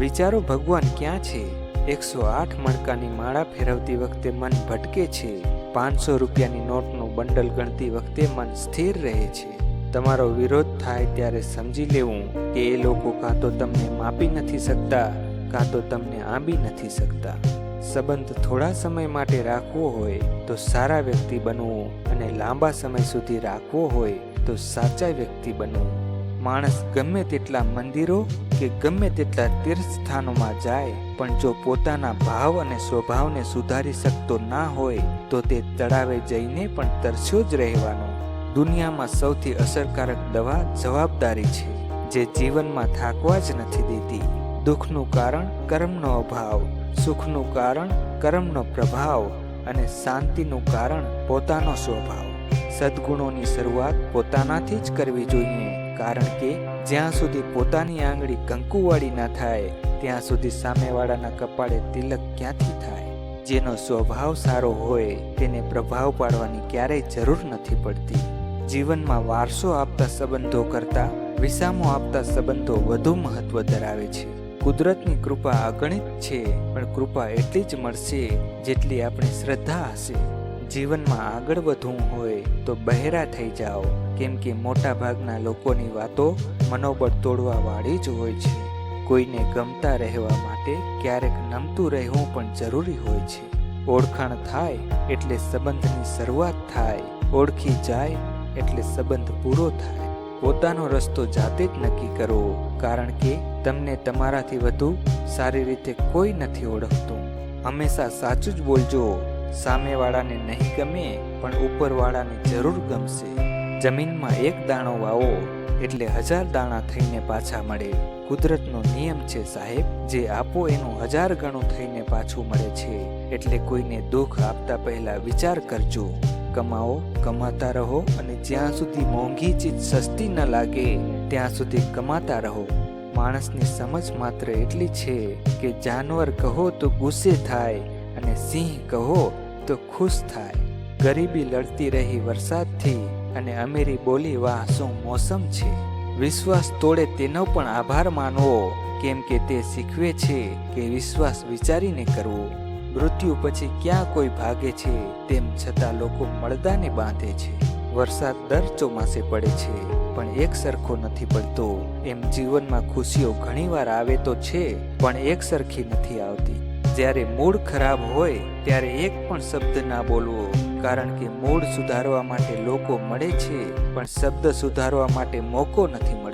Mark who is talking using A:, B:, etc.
A: વિચારો, ભગવાન ક્યાં છે? એકસો આઠ મણકાની માળા ફેરવતી વખતે મન ભટકે છે. પાંચસો રૂપિયાની નોટનું બંડલ ગણતી વખતે મન સ્થિર રહે છે. તમારો વિરોધ થાય ત્યારે સમજી લેવું કે એ લોકો કાં તો તમને માપી નથી શકતા, કાં તો તમને આંબી નથી શકતા. સંબંધ થોડા સમય માટે રાખવો હોય તો સારા વ્યક્તિ બનવું અને લાંબા સમય સુધી રાખવો હોય તો સાચા વ્યક્તિ બનવું. માણસ ગમે તેટલા મંદિરો કે ગમે તેટલા તીર્થસ્થાનોમાં જાય, પણ જો પોતાના ભાવ અને સ્વભાવને સુધારી શકતો ના હોય, તો તે તળાવે જઈને પણ તરસ્યો જ રહેવાનો. દુનિયામાં સૌથી અસરકારક દવા જવાબદારી છે, જે જીવનમાં થાકવા જ નથી દેતી. દુઃખનું કારણ કર્મનો અભાવ, સુખનું કારણ કર્મનો પ્રભાવ, અને શાંતિનું કારણ પોતાનો સ્વભાવ. સદગુણોની શરૂઆત પોતાનાથી જ કરવી જોઈએ. કારણ કે જ્યાં સુધી પોતાની આંગળી કંકુવાળી ના થાય, ત્યાં સુધી સામેવાળાના કપાળે તિલક ક્યાંથી થાય? જેનો સ્વભાવ સારો હોય, તેને પ્રભાવ પાડવાની ક્યારેય જરૂર નથી પડતી. જીવનમાં વારસો આપતા સંબંધો કરતાં વિસામો આપતા સંબંધો વધુ મહત્વ ધરાવે છે. કુદરતની કૃપા અગણિત છે, પણ કૃપા એટલી જ મળશે, જેટલી આપણી શ્રદ્ધા હશે. જીવનમાં આગળ વધવું હોય તો બહેરા થઈ જાઓ, કેમ કે મોટા ભાગના લોકોની વાતો મનોબળ તોડવા વાળી જ હોય છે. કોઈને ગમતા રહેવા માટે ક્યારેક નમતું રહેવું પણ જરૂરી હોય છે. ઓળખાણ થાય એટલે સંબંધની શરૂઆત થાય, ઓળખી જાય એટલે સંબંધ પૂરો થાય. પોતાનો રસ્તો જાતે જ નક્કી કરો, કારણ કે તમને તમારાથી વધુ સારી રીતે કોઈ નથી ઓળખતું. હંમેશા સાચું જ બોલજો. સામેવાળાને નહીં ગમે, પણ ઉપરવાળાને જરૂર ગમશે. જમીનમાં એક દાણો વાવો, એટલે હજાર દાણા થઈને પાછા મળે. કુદરતનો નિયમ છે સાહેબ, જે આપો એનું હજાર ગણું થઈને પાછું મળે છે. એટલે કોઈને દુઃખ આપતા પહેલા વિચાર કરજો. કમાઓ, કમાતા રહો, અને જ્યાં સુધી મોંઘી ચીજ સસ્તી ન લાગે, ત્યાં સુધી કમાતા રહો. માણસની સમજ માત્ર એટલી છે કે જાનવર કહો તો ગુસ્સે થાય અને સિંહ કહો તો ખુશ થાય. ગરીબી લડતી રહી વરસાદથી અને અમીરી બોલી, વાહ, શું મોસમ છે? વિશ્વાસ તોડે તેનો પણ આભાર માનવો. કેમ કે તે શીખવે છે કે વિશ્વાસ વિચારીને કરવો. મૃત્યુ પછી ક્યાં કોઈ ભાગે છે? તેમ છતાં લોકો મળદાને બાંધે છે. વરસાદ દર ચોમાસે પડે છે, પણ એક સરખો નથી પડતો. એમ જીવનમાં ખુશીઓ ઘણીવાર આવે તો છે, પણ એક સરખી નથી આવતી. જ્યારે મૂડ ખરાબ હોય, ત્યારે એક પણ શબ્દ ના બોલવો. કારણ કે મૂડ સુધારવા માટે લોકો મળે છે, પણ શબ્દ સુધારવા માટે મોકો નથી મળતો.